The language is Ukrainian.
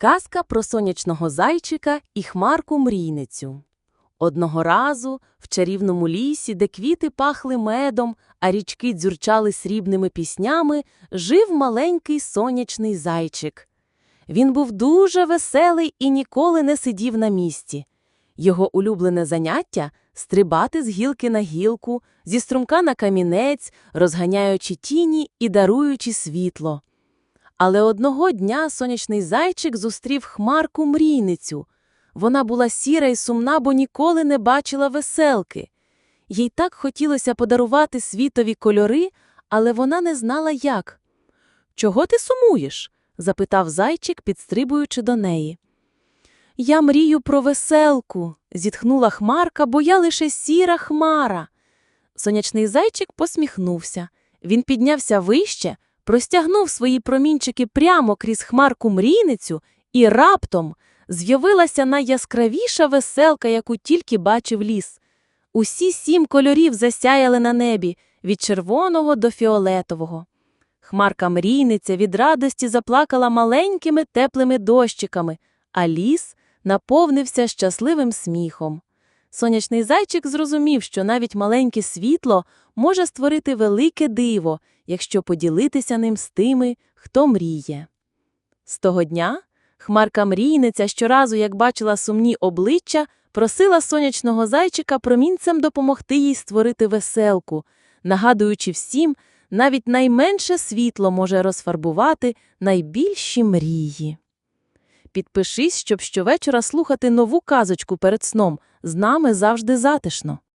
Казка про сонячного зайчика і хмарку мрійницю. Одного разу в чарівному лісі, де квіти пахли медом, а річки дзюрчали срібними піснями, жив маленький сонячний зайчик. Він був дуже веселий і ніколи не сидів на місці. Його улюблене заняття стрибати з гілки на гілку, зі струмка на камінець, розганяючи тіні і даруючи світло. Але одного дня сонячний зайчик зустрів хмарку мрійницю. Вона була сіра і сумна, бо ніколи не бачила веселки. Їй так хотілося подарувати світові кольори, але вона не знала як. Чого ти сумуєш? запитав зайчик, підстрибуючи до неї. Я мрію про веселку, зітхнула хмарка, бо я лише сіра хмара. Сонячний зайчик посміхнувся. Він піднявся вище, простягнув свої промінчики прямо крізь хмарку мрійницю, і раптом з'явилася найяскравіша веселка, яку тільки бачив ліс. Усі сім кольорів засяяли на небі від червоного до фіолетового. Хмарка мрійниця від радості заплакала маленькими теплими дощиками, а ліс наповнився щасливим сміхом. Сонячний зайчик зрозумів, що навіть маленьке світло може створити велике диво, якщо поділитися ним з тими, хто мріє. З того дня хмарка мрійниця щоразу, як бачила сумні обличчя, просила сонячного зайчика промінцем допомогти їй створити веселку, нагадуючи всім, навіть найменше світло може розфарбувати найбільші мрії. Підпишись, щоб щовечора слухати нову казочку перед сном. З нами завжди затишно.